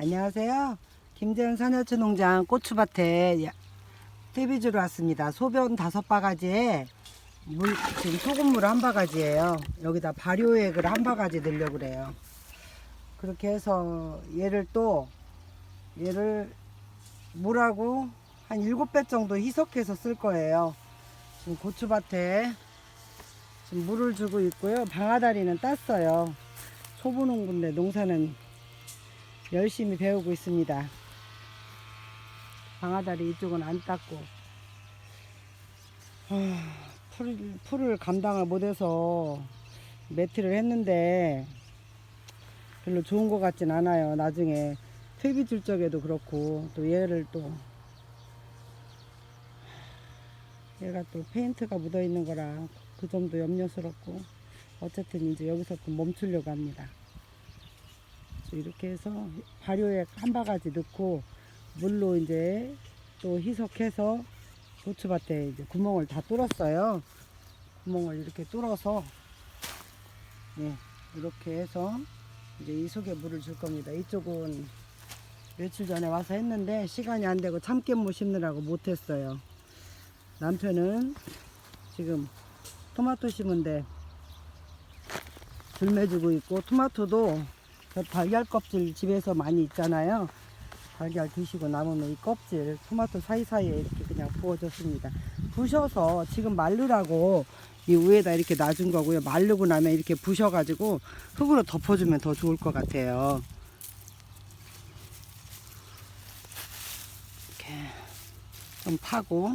안녕하세요. 김재현 산야초 농장 고추밭에 야- 퇴비주로 왔습니다. 소변 다섯 바가지에 물, 지금 소금물 한 바가지예요. 여기다 발효액을 한 바가지 넣으려고 그래요. 그렇게 해서 얘를 또 얘를 물하고 한 일곱 배 정도 희석해서 쓸 거예요. 지금 고추밭에 지금 물을 주고 있고요. 방아다리는 땄어요. 초보농부인데 농사는 열심히 배우고 있습니다. 방아다리 이쪽은 안 땄고 아, 풀, 풀을 감당을 못해서 매트를 했는데 별로 좋은 것 같진 않아요. 나중에 퇴비 줄 적에도 그렇고 또 얘를 또 얘가 또 페인트가 묻어 있는 거라 그 점도 염려스럽고 어쨌든 이제 여기서 또 멈추려고 합니다. 이렇게 해서 발효액 한 바가지 넣고 물로 이제 또 희석해서 고추밭에 이제 구멍을 다 뚫었어요. 구멍을 이렇게 뚫어서 네, 이렇게 해서 이제 이 속에 물을 줄 겁니다. 이쪽은 며칠 전에 와서 했는데 시간이 안 되고 참깨무 심느라고 못했어요. 남편은 지금 토마토 심은데 줄매주고 있고 토마토도 저 달걀 껍질 집에서 많이 있잖아요. 달걀 드시고 남으면 이 껍질 토마토 사이사이에 이렇게 그냥 부어줬습니다. 부셔서 지금 마르라고 이 위에다 이렇게 놔준 거고요. 마르고 나면 이렇게 부셔가지고 흙으로 덮어주면 더 좋을 것 같아요. 이렇게 좀 파고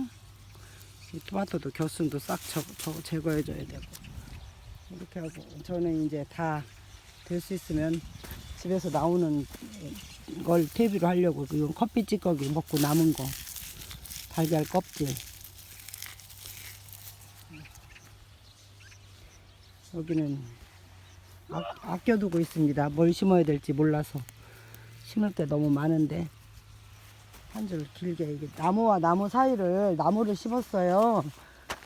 이 토마토도 겨순도 싹 제거해줘야 되고 이렇게 하고 저는 이제 다 될 수 있으면 집에서 나오는 걸 퇴비로 하려고 이건 커피 찌꺼기 먹고 남은 거 달걀 껍질. 여기는 아, 아껴두고 있습니다. 뭘 심어야 될지 몰라서. 심을 때 너무 많은데. 한 줄 길게 이게 나무와 나무 사이를 나무를 심었어요.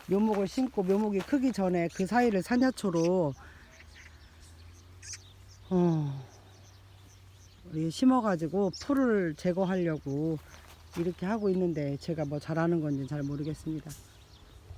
묘목을 심고 묘목이 크기 전에 그 사이를 산야초로 어, 이 심어가지고 풀을 제거하려고 이렇게 하고 있는데 제가 뭐 잘하는 건지 잘 모르겠습니다.